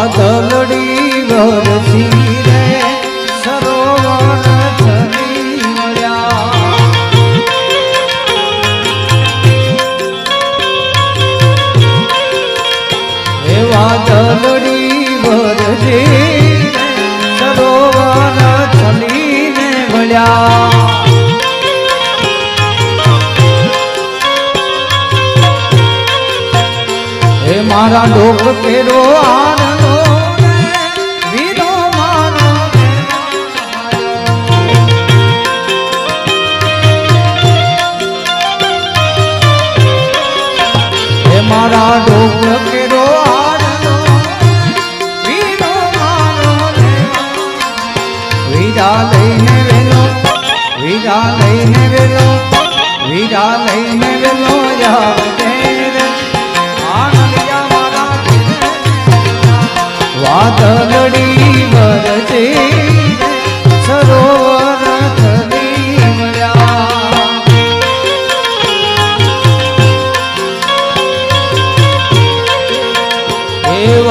વાદળડી વરસી રે સરોવર ચરી મળ્યા હે વાદળડી વરસી સરોવર ચલીને મળ્યા મારા લોક કેરો આ મારા ડોક કેરો આનંદો વીરો વીરા લઈને વેલો વીરા લઈને લઈને વેલો જાવે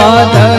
વાદળ